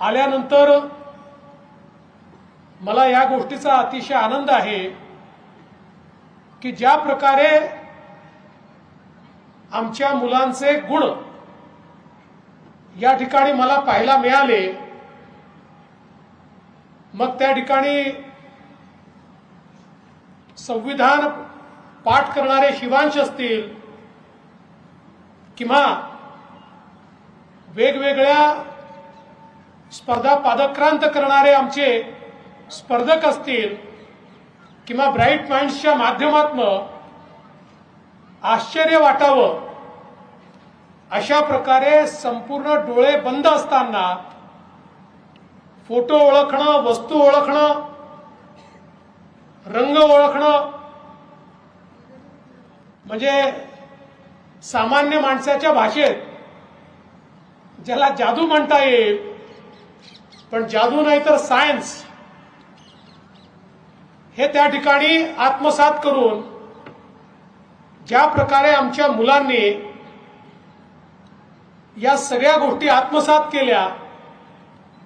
आल्यानंतर मला या गोष्टीचा अतिशय आनंद आहे की ज्या प्रकारे आमच्या मुलांचे गुण या ठिकाणी मला पाहायला मिळाले मग त्या ठिकाणी संविधान पाठ करणारे शिवांश असतील किंवा वेगवेगळ्या स्पर्धा पादक्रांत करणारे आमचे स्पर्धक असतील किंवा ब्राईट माइंड्सच्या माध्यमातनं आश्चर्य वाटावं अशा प्रकारे संपूर्ण डोळे बंद असताना फोटो ओळखणं वस्तू ओळखणं रंग ओळखणं म्हणजे सामान्य माणसाच्या भाषेत ज्याला जादू म्हणता येईल पण जादू नाही तर सायन्स. हे त्या ठिकाणी आत्मसात करून ज्या प्रकारे आमच्या मुलांनी या सगळ्या गोष्टी आत्मसात केल्या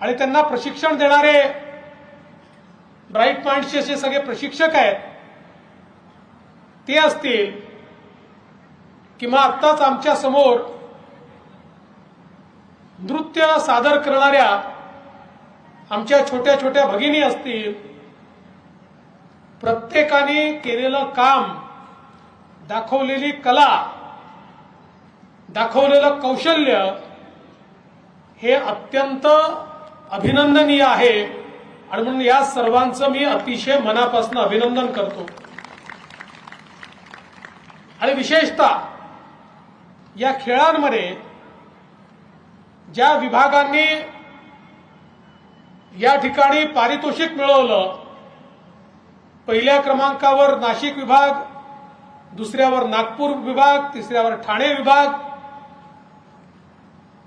आणि त्यांना प्रशिक्षण देणारे ब्राईट माइंडचे जे सगळे प्रशिक्षक आहेत ते असतील किंवा आत्ताच आमच्यासमोर नृत्य सादर करणाऱ्या आमच्या छोट्या छोट्या भगिनी असतील. प्रत्येकाने केलेलं काम दाखवलेली कला दाखवलेलं कौशल्य हे अत्यंत अभिनंदनीय आहे. आणि म्हणून या सर्वांचं मी अतिशय मनापासून अभिनंदन करतो. आणि विशेषतः या खेळांमध्ये ज्या विभागांनी या ठिकाणी पारितोषिक मिळवलं. पहिल्या क्रमांकावर नाशिक विभाग दुसऱ्यावर नागपूर विभाग तिसऱ्यावर ठाणे विभाग.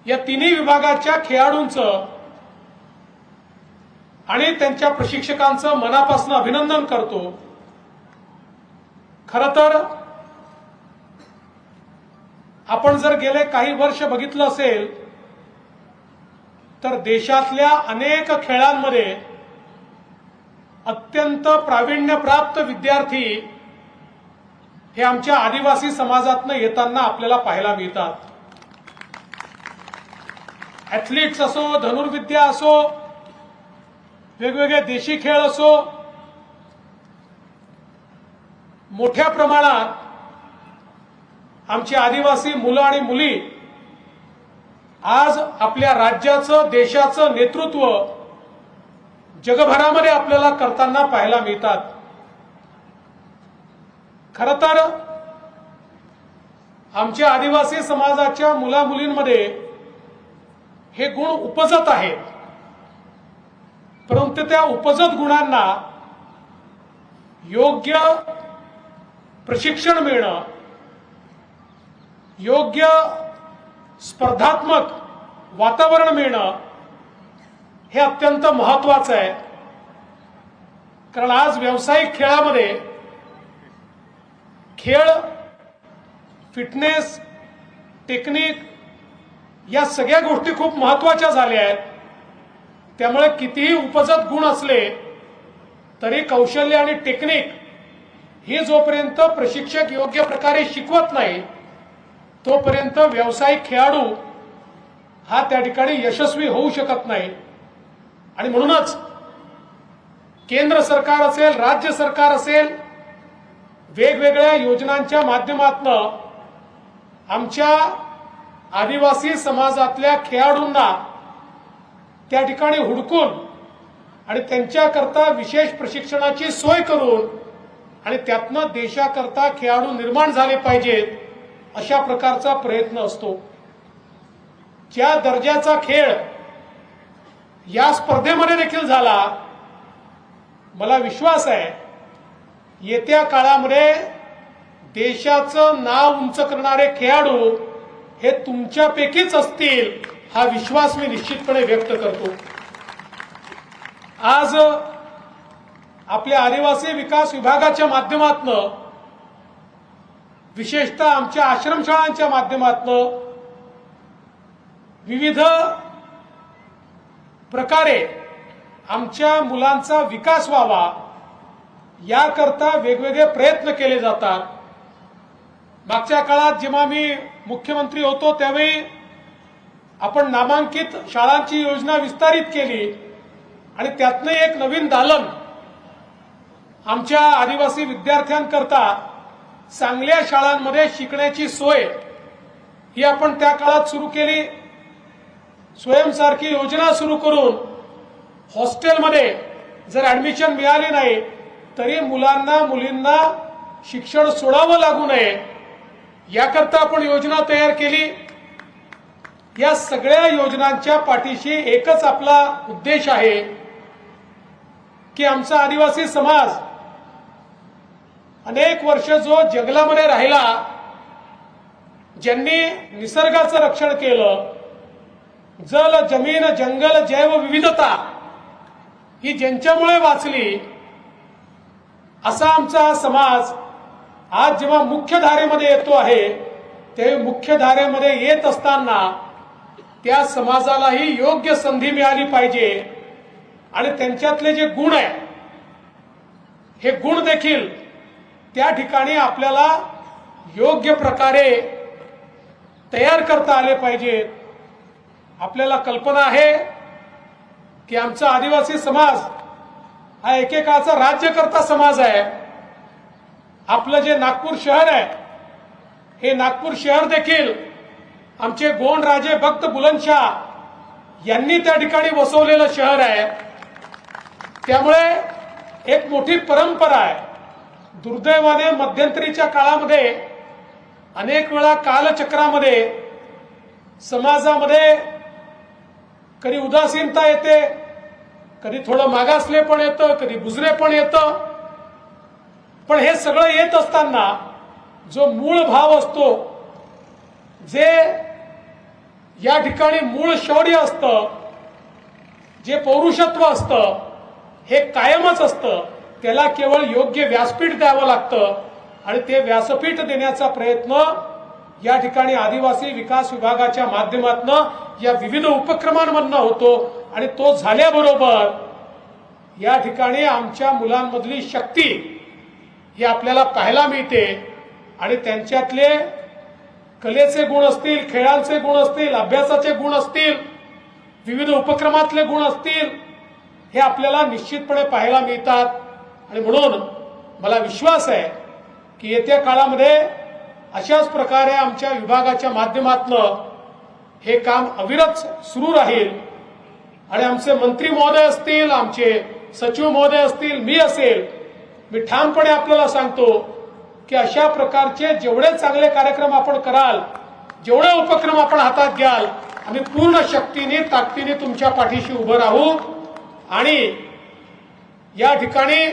या तिन्ही विभागाच्या खेळाडूंचं आणि त्यांच्या प्रशिक्षकांचं मनापासून अभिनंदन करतो. खर तर आपण जर गेले काही वर्ष बघितलं असेल तर देशातल्या अनेक खेळांमध्ये अत्यंत प्रावीण्यप्राप्त विद्यार्थी हे आमच्या आदिवासी समाजातनं येताना आपल्याला पाहायला मिळतात. ऍथलीट्स असो धनुर्विद्या असो वेगवेगळे देशी खेळ असो मोठ्या प्रमाणात आमची आदिवासी मुलं आणि मुली आज आपल्या राज्याचं देशाचं नेतृत्व जगभरामध्ये आपल्याला करताना पाहायला मिळतात. खर तर आमच्या आदिवासी समाजाच्या मुला मुलींमध्ये हे गुण उपजत आहेत. परंतु त्या उपजत गुणांना योग्य प्रशिक्षण मिळणं योग्य स्पर्धात्मक वातावरण मिळणं हे अत्यंत महत्वाचं आहे. कारण आज व्यावसायिक खेळामध्ये खेळ फिटनेस टेक्निक या सगळ्या गोष्टी खूप महत्त्वाच्या झाल्या आहेत. त्यामुळे कितीही उपजत गुण असले तरी कौशल्य आणि टेक्निक हे जोपर्यंत प्रशिक्षक योग्य प्रकारे शिकवत नाही तोपर्यंत व्यावसायिक खेळाडू हा त्या ठिकाणी यशस्वी होऊ शकत नाही. आणि म्हणूनच केंद्र सरकार असेल राज्य सरकार असेल वेगवेगळ्या योजनांच्या माध्यमातून आमच्या आदिवासी समाजातल्या खेळाडूंना त्या ठिकाणी हुडकून आणि त्यांच्याकरता विशेष प्रशिक्षणाची सोय करून आणि त्यातनं देशाकरता खेळाडू निर्माण झाले पाहिजेत. अशा प्रकारचा प्रयत्न असतो. ज्या दर्जाचा खेळ या स्पर्धेमध्ये देखील झाला मला विश्वास आहे येत्या काळामध्ये देशाचं नाव उंच करणारे खेळाडू हे तुमच्यापैकीच असतील हा विश्वास मी निश्चितपणे व्यक्त करतो. आज आपल्या आदिवासी विकास विभागाच्या माध्यमातनं विशेषतः आमच्या आश्रमशाळांच्या माध्यमातनं विविध प्रकारे आमच्या मुलांचा विकास व्हावा याकरता वेगवेगळे प्रयत्न केले जातात. मागच्या काळात जेव्हा मी मुख्यमंत्री होतो त्यावेळी आपण नामांकित शाळांची योजना विस्तारित केली आणि त्यातनं एक नवीन दालन आमच्या आदिवासी विद्यार्थ्यांकरता चांगल्या शाळांमध्ये शिकण्याची सोय ही आपण त्या काळात सुरू केली. स्वयंसारखी योजना सुरू करून हॉस्टेलमध्ये जर ऍडमिशन मिळाली नाही तरी मुलांना मुलींना शिक्षण सोडावं लागू नये. याकरता आपण योजना तयार केली. या सगळ्या योजनांच्या पाठीशी एकच आपला उद्देश आहे की आमचा आदिवासी समाज अनेक वर्ष जो जंगलामध्ये राहिला ज्यांनी निसर्गाचं रक्षण केलं जल जमीन जंगल जैवविविधता ही ज्यांच्यामुळे वाचली असा आमचा समाज आज जेव्हा मुख्य धारेमध्ये येतो आहे ते मुख्य धारेमध्ये येत असताना त्या समाजालाही योग्य संधी मिळाली पाहिजे. आणि त्यांच्यातले जे गुण आहे हे गुण देखील त्या ठिकाणी आपल्याला योग्य प्रकारे तयार करता आले पाहिजेत आपल्याला कल्पना आहे की आमचा आदिवासी समाज हा एकेकाळचा राज्यकर्ता समाज आहे. आपलं जे नागपूर शहर आहे हे नागपूर शहर देखील आमचे गोंड राजे भक्त बुलंदशाह यांनी त्या ठिकाणी वसवलेलं शहर आहे. त्यामुळे एक मोठी परंपरा आहे. दुर्दैवाने मध्यंतरीच्या काळामध्ये अनेक वेळा कालचक्रामध्ये समाजामध्ये कधी उदासीनता येते कधी थोडं मागासले पण येतं कधी बुजरे पण येतं. पण हे सगळं येत असताना जो मूळ भाव असतो जे या ठिकाणी मूळ शौर्य असतं जे पौरुषत्व असतं हे कायमच असतं. त्याला केवळ योग्य व्यासपीठ द्यावं लागतं आणि ते व्यासपीठ देण्याचा प्रयत्न या ठिकाणी आदिवासी विकास विभागाच्या माध्यमातून या विविध उपक्रमांमधनं होतो आणि तो झाल्याबरोबर या ठिकाणी आमच्या मुलांमधली शक्ती ही आपल्याला पाहायला मिळते आणि त्यांच्यातले कलेचे गुण असतील खेळांचे गुण असतील अभ्यासाचे गुण असतील विविध उपक्रमातले गुण असतील हे आपल्याला निश्चितपणे पाहायला मिळतात. आणि म्हणून मला विश्वास आहे की येत्या काळामध्ये अशाच प्रकारे आमच्या विभागाच्या माध्यमातनं हे काम अविरत सुरू राहील. आणि आमचे मंत्री महोदय असतील आमचे सचिव महोदय असतील मी असेल मी ठामपणे आपल्याला सांगतो की अशा प्रकारचे जेवढे चांगले कार्यक्रम आपण कराल जेवढे उपक्रम आपण हातात घ्याल आम्ही पूर्ण शक्तीने ताकदीने तुमच्या पाठीशी उभं राहू. आणि या ठिकाणी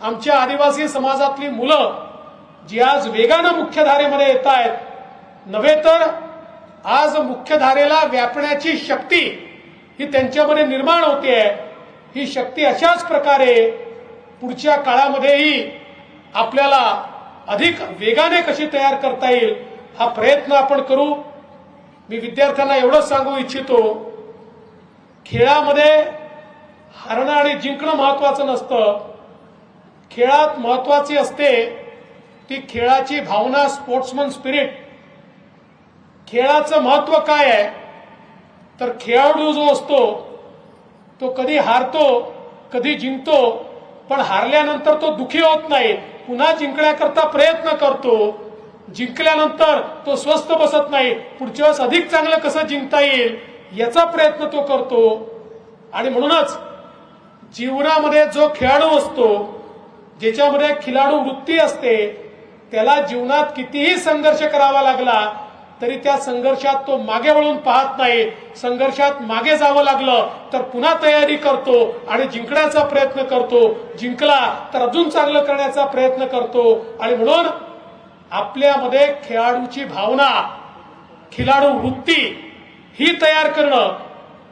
आमच्या आदिवासी समाजातली मुलं जी आज वेगानं मुख्यधारेमध्ये येत आहेत नव्हे तर आज मुख्यधारेला व्यापण्याची शक्ती ही त्यांच्यामध्ये निर्माण होते ही शक्ती अशाच प्रकारे पुढच्या काळामध्येही आपल्याला अधिक वेगाने कशी तयार करता येईल हा प्रयत्न आपण करू. मी विद्यार्थ्यांना एवढंच सांगू इच्छितो खेळामध्ये हरणं आणि जिंकणं महत्वाचं नसतं. खेळात महत्वाची असते ती खेळाची भावना स्पोर्ट्समन स्पिरिट खेळाचं महत्त्व काय आहे? तर खेळाडू जो असतो तो कधी हारतो कधी जिंकतो पण हारल्यानंतर तो दुखी होत नाही. पुन्हा जिंकण्याकरता प्रयत्न करतो. जिंकल्यानंतर तो स्वस्थ बसत नाही. पुढच्या वेळेस अधिक चांगलं कसं जिंकता येईल याचा प्रयत्न तो करतो. आणि म्हणूनच जीवनामध्ये जो खेळाडू असतो ज्याच्यामध्ये खिलाडू वृत्ती असते त्याला जीवनात कितीही संघर्ष करावा लागला तरी त्या संघर्षात तो मागे वळून पाहत नाही. संघर्षात मागे जावं लागलं तर पुन्हा तयारी करतो आणि जिंकण्याचा प्रयत्न करतो. जिंकला तर अजून चांगलं करण्याचा प्रयत्न करतो. आणि म्हणून आपल्यामध्ये खेळाडूची भावना खिलाडू वृत्ती ही तयार करणं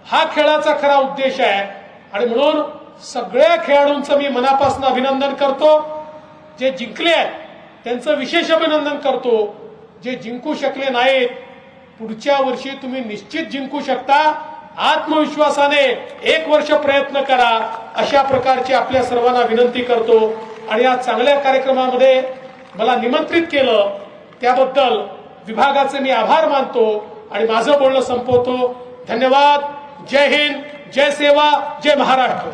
हा खेळाचा खरा उद्देश आहे. आणि म्हणून सगळ्या खेळाडूंचं मी मनापासून अभिनंदन करतो. जे जिंकले आहेत त्यांचं विशेष अभिनंदन करतो. जे जिंकू शकले नाहीत पुढच्या वर्षी तुम्ही निश्चित जिंकू शकता. आत्मविश्वासाने एक वर्ष प्रयत्न करा. अशा प्रकारची आपल्या सर्वांना विनंती करतो. आणि या चांगल्या कार्यक्रमामध्ये मला निमंत्रित केलं. त्याबद्दल विभागाचे मी आभार मानतो. आणि माझं बोलणं संपवतो. धन्यवाद. जय हिंद. जय सेवा. जय महाराष्ट्र.